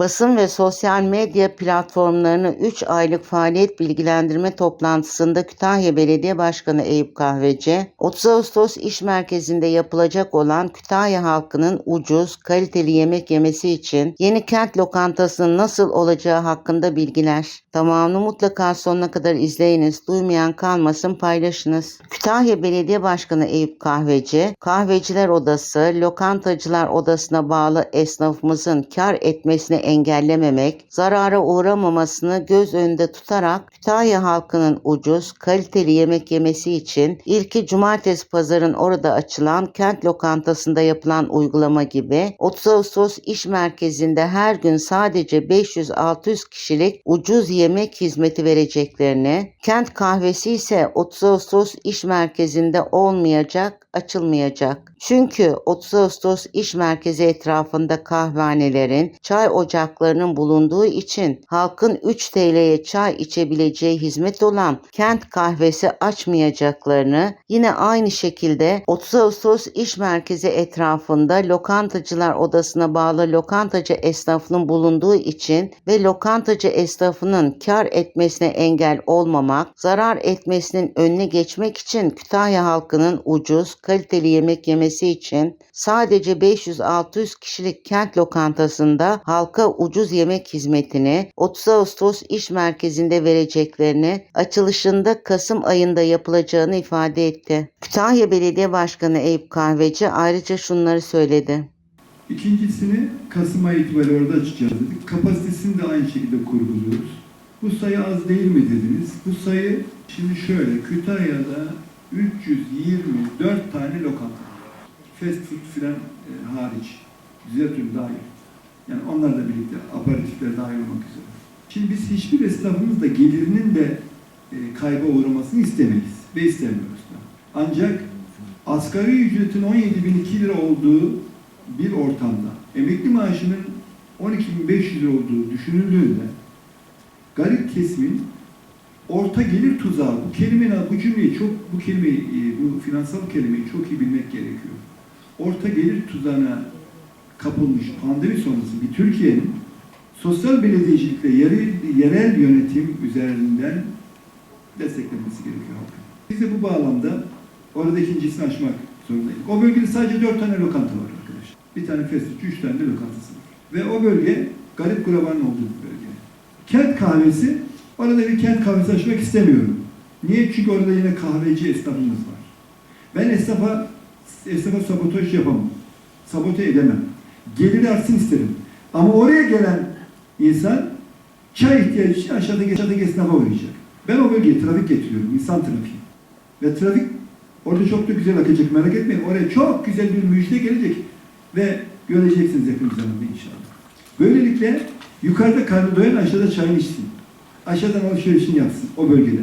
Basın ve sosyal medya platformlarını 3 aylık faaliyet bilgilendirme toplantısında Kütahya Belediye Başkanı Eyüp Kahveci, 30 Ağustos İş Merkezi'nde yapılacak olan Kütahya halkının ucuz, kaliteli yemek yemesi için yeni kent lokantasının nasıl olacağı hakkında bilgiler. Tamamını mutlaka sonuna kadar izleyiniz. Duymayan kalmasın paylaşınız. Kütahya Belediye Başkanı Eyüp Kahveci, Kahveciler Odası, Lokantacılar Odası'na bağlı esnafımızın kar etmesini engellememek, zarara uğramamasını göz önünde tutarak Kütahya halkının ucuz, kaliteli yemek yemesi için ilki cumartesi pazarın orada açılan kent lokantasında yapılan uygulama gibi 30 Ağustos İş Merkezi'nde her gün sadece 500-600 kişilik ucuz yemek hizmeti vereceklerini, kent kahvesi ise 30 Ağustos İş Merkezi'nde olmayacak, açılmayacak. Çünkü 30 Ağustos İş Merkezi etrafında kahvehanelerin, çay ocaklarının bulunduğu için halkın 3 TL'ye çay içebileceği hizmet olan kent kahvesi açmayacaklarını, yine aynı şekilde 30 Ağustos İş Merkezi etrafında lokantacılar odasına bağlı lokantacı esnafının bulunduğu için ve lokantacı esnafının kar etmesine engel olmamak, zarar etmesinin önüne geçmek için Kütahya halkının ucuz, kaliteli yemek yemesi için sadece 500-600 kişilik kent lokantasında halka ucuz yemek hizmetini 30 Ağustos İş Merkezi'nde vereceklerini, açılışında Kasım ayında yapılacağını ifade etti. Kütahya Belediye Başkanı Eyüp Kahveci ayrıca şunları söyledi. İkincisini Kasım ayı itibariyle orada açacağız dedik. Kapasitesini de aynı şekilde kurguluyoruz. Bu sayı az değil mi dediniz? Bu sayı şimdi şöyle Kütahya'da 324 tane lokanta. Fast food filan e, hariç. Zeytun dahil. Yani onlarla birlikte aparatifler dahil olmak üzere. Şimdi biz hiçbir esnafımız da gelirinin de e, kayba uğramasını istemeyiz ve istemiyoruz da. Ancak asgari ücretin 17.002 lira olduğu bir ortamda emekli maaşının 12.500 lira olduğu düşünüldüğünde garip kesimin orta gelir tuzağı bu kelimenin bu cümleyi çok bu kelimeyi e, bu finansal kelimeyi çok iyi bilmek gerekiyor. Orta gelir tuzağına kapılmış pandemi sonrası bir Türkiye'nin sosyal belediyecilikle yerel, yerel yönetim üzerinden desteklenmesi gerekiyor halkın. Biz de bu bağlamda orada ikincisini açmak zorundayız. O bölgede sadece dört tane lokanta var arkadaşlar. Bir tane fast üç tane de lokantası var. Ve o bölge garip kurabanın olduğu bir bölge. Kent kahvesi, orada bir kent kahvesi açmak istemiyorum. Niye? Çünkü orada yine kahveci esnafımız var. Ben esnafa, esnafa sabotaj yapamam. Sabote edemem. Geliri artsın isterim. Ama oraya gelen insan çay ihtiyacı için aşağıdaki, aşağıdaki esnafa uğrayacak. Ben o bölgeye trafik getiriyorum, insan trafiği. Ve trafik orada çok da güzel akacak, merak etmeyin. Oraya çok güzel bir müjde gelecek ve göreceksiniz yakın bir zamanda inşallah. Böylelikle yukarıda karnı doyan aşağıda çayını içsin. Aşağıdan alışverişini yapsın o bölgede.